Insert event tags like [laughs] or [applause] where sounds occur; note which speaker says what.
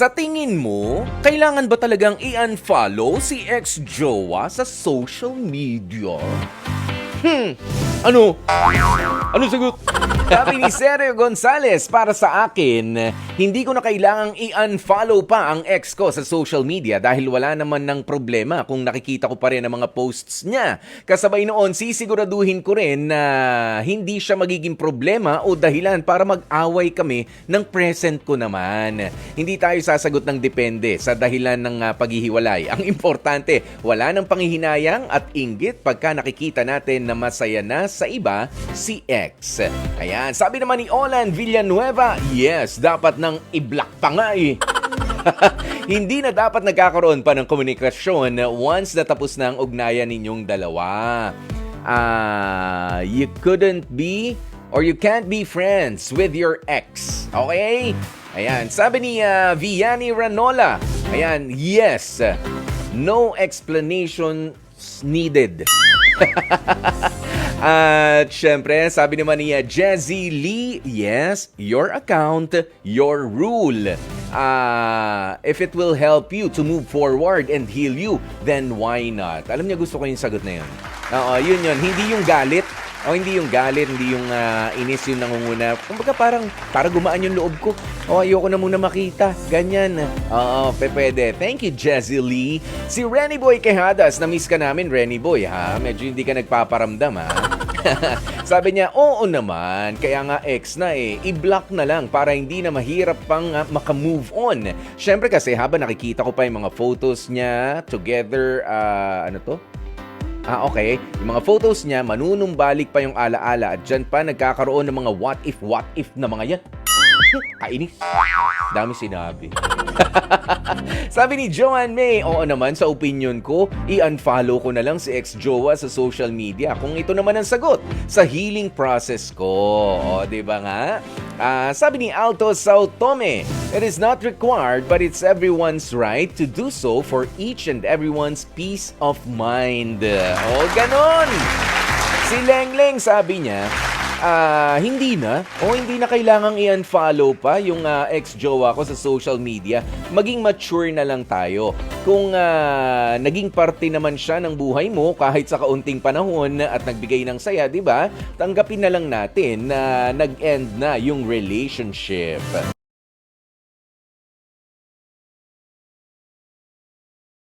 Speaker 1: Sa tingin mo, kailangan ba talagang i-unfollow si ex-jowa sa social media? Hmm, ano? Ano sagot? Sabi ni Sergio Gonzalez, para sa akin, hindi ko na kailangang i-unfollow pa ang ex ko sa social media dahil wala naman ng problema kung nakikita ko pa rin ang mga posts niya. Kasabay noon, sisiguraduhin ko rin na hindi siya magiging problema o dahilan para mag-away kami ng present ko naman. Hindi tayo sasagot ng depende sa dahilan ng ah, paghihiwalay. Ang importante, wala nang panghihinayang at inggit pagka nakikita natin na masaya na sa iba si ex. Ayan, sabi naman ni Olan Villanueva, yes, dapat nang i-block pa nga eh. [laughs] Hindi na dapat nagkakaroon pa ng komunikasyon once natapos na ang ugnayan ninyong dalawa. Ah, you couldn't be or you can't be friends with your ex. Okay? Ayan, sabi ni ah, Vianney Ranola. Ayan, yes. No explanations needed. [laughs] At syempre, sabi naman ni uh, Jazzy Lee, yes, your account, your rule. Ah, if it will help you to move forward and heal you, then why not? Alam niya, gusto ko yung sagot na yun. Oo, yun yun. Hindi yung galit. O hindi yung galit, hindi yung ah, inis yung nangunguna. Kumbaga parang, para gumaan yung loob ko. O ayoko na muna makita. Ganyan. Oo, pwede. Thank you, Jazzy Lee. Si Renny Boy Quejadas, na-miss ka namin, Renny Boy, ha? Medyo hindi ka nagpaparamdam, ha? [laughs] Sabi niya, oo naman. Kaya nga ex na eh. I-block na lang para hindi na mahirap pang ah, makamove on. Siyempre kasi habang nakikita ko pa yung mga photos niya together, ah, ano to? Ah, okay. Yung mga photos niya, manunumbalik pa yung alaala at dyan pa nagkakaroon ng mga what if, what if na mga yan. [laughs] Kainis. Dami sinabi. [laughs] Sabi ni Joanne May, oo naman sa opinion ko, i-unfollow ko na lang si ex-jowa sa social media kung ito naman ang sagot sa healing process ko. O, di ba nga? Ah, sabi ni Alto Sao Tome, it is not required but it's everyone's right to do so for each and everyone's peace of mind. O, ganon! Si Lengleng sabi niya, ah, hindi na o hindi na kailangang i-unfollow pa yung ah, ex-jowa ko sa social media. Maging mature na lang tayo. Kung ah, naging parte naman siya ng buhay mo kahit sa kaunting panahon at nagbigay ng saya, di ba? Tanggapin na lang natin na nag-end na yung relationship.